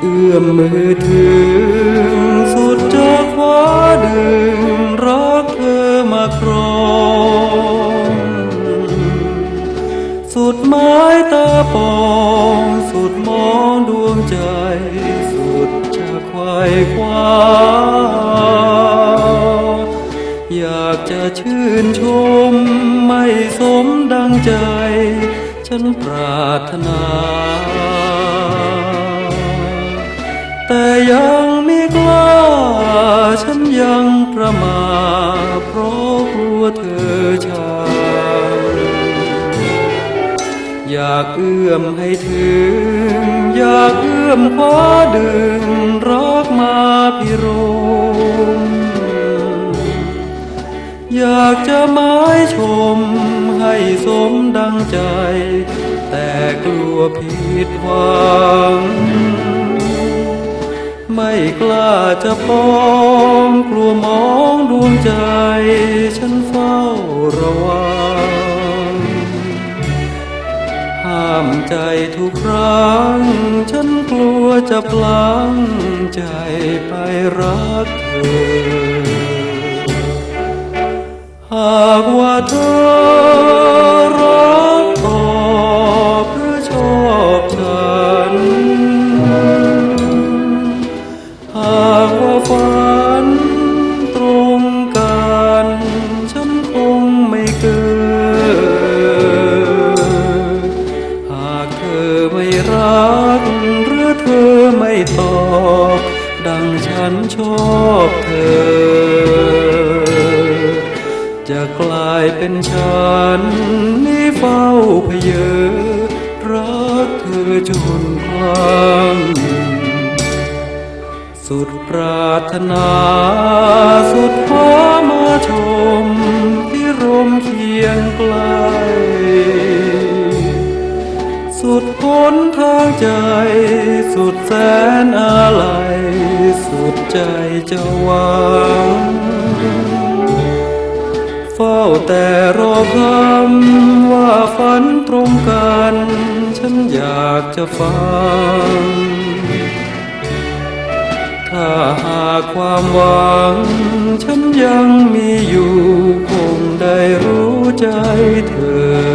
เอมมือถึง สุดจะคว้าดึง รักเธอมาครองสุดไม้ตาปอง สุดมองดวงใจ สุดจะควายคว้าอยากจะชื่นชม ไม่สมดังใจ ฉันปรารถนา ฉันยังประมาทเพราะกลัวเธอชา อยากเอื้อมให้ถึง อยากเอื้อมคว้าดึงรักมาพิรมอยากจะหมายชมให้สมดังใจ แต่กลัวผิดหวัง ไม่กล้าจะปองกลัวมองดวงใจ ฉันเฝ้าระวัง ห้ามใจทุกครั้ง ฉันกลัวจะพลั้งใจไปรักเธอ หากว่าเธอ ดังฉันชอบเธอ จะกลายเป็นฉันนี่เฝ้าเพยอรักเธอจนคลั่งสุดปรารถนาสุดขอมาชมที่รมเคียงไกล สุดแสนอะไรสุดใจจะหวังเฝ้าแต่รอคำว่าฝันตรงกัน ฉันอยากจะฟัง ถ้าหากความหวัง ฉันยังมีอยู่คงได้รู้ใจเธอ